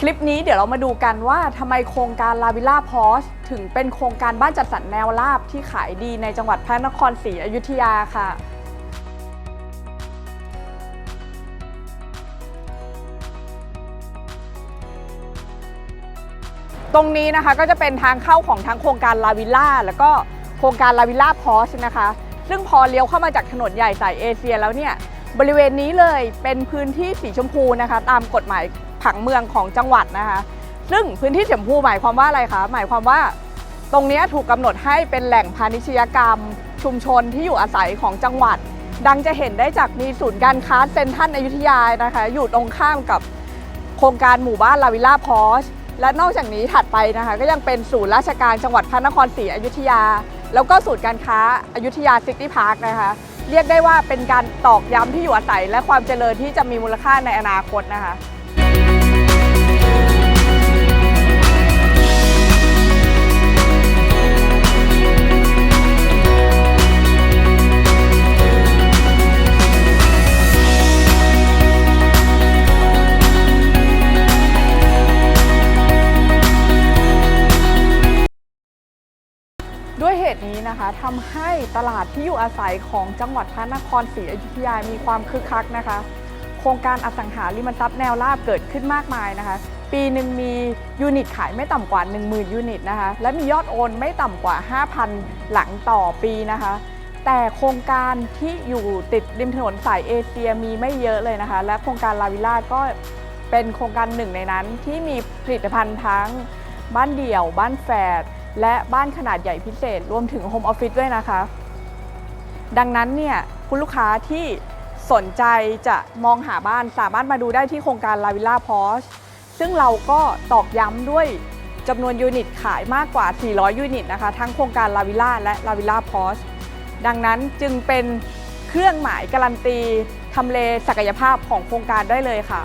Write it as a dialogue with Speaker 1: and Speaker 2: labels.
Speaker 1: คลิปนี้เดี๋ยวเรามาดูกันว่าทำไมโครงการลาวิล่าพอสถึงเป็นโครงการบ้านจัดสรรแนวราบที่ขายดีในจังหวัดพระนครศรีอยุธยาค่ะ ตรงนี้นะคะก็จะเป็นทางเข้าของทั้งโครงการลาวิล่าแล้วก็โครงการลาวิล่าพอสนะคะ ซึ่งพอเลี้ยวเข้ามาจากถนนใหญ่สายเอเชียแล้วเนี่ยบริเวณนี้เลยเป็นพื้นที่สีชมพูนะคะ ตามกฎหมาย ผังเมืองของจังหวัดนะคะ ซึ่งพื้นที่สีชมพูหมายความว่าอะไรคะหมายความว่า ตรงนี้ถูกกำหนดให้เป็นแหล่งพาณิชยกรรม ชุมชนที่อยู่อาศัยของจังหวัด ดังจะเห็นได้จากมีศูนย์การค้าเซ็นทรัลอยุธยานะคะ อยู่ตรงข้ามกับโครงการหมู่บ้านลาวิลล่าพอชและนอกจากนี้ถัดไปนะคะ ก็ยังเป็นศูนย์ราชการจังหวัดพระนครศรีอยุธยา แล้วก็ศูนย์การค้าอายุธยาซิตี้พาร์คนะคะ เรียกได้ว่าเป็นการตอกย้ำที่อยู่อาศัย และความเจริญที่จะมีมูลค่าในอนาคตนะคะ ด้วยเหตุนี้นะคะทำให้ตลาดที่อยู่อาศัยของจังหวัดพระนครศรีอยุธยามีความคึกคักนะคะ โครงการอสังหาริมทรัพย์แนวราบเกิดขึ้นมากมายนะคะ ปีหนึ่งมียูนิตขายไม่ต่ำกว่า 10,000 ยูนิตนะคะ และมียอดโอนไม่ต่ำกว่า 5,000 หลังต่อปีนะคะ แต่โครงการที่อยู่ติดริมถนนสายเอเชียมีไม่เยอะเลยนะคะ และโครงการลาวิล่าก็เป็นโครงการหนึ่งในนั้นที่มีผลิตภัณฑ์ทั้งบ้านเดี่ยว บ้านแฝด และบ้านขนาดใหญ่พิเศษ รวมถึงโฮมออฟฟิศด้วยนะคะ ดังนั้นเนี่ยคุณลูกค้าที่สนใจจะมองหาบ้านสามารถมาดูได้ที่โครงการลาวิล่าพอชซึ่งเราก็ตอกย้ำด้วยจำนวนยูนิตขายมากกว่า 400 ยูนิตนะคะ ทั้งโครงการลาวิล่าและลาวิล่าพอชดังนั้นจึงเป็นเครื่องหมายการันตีทำเลศักยภาพของโครงการได้เลยค่ะ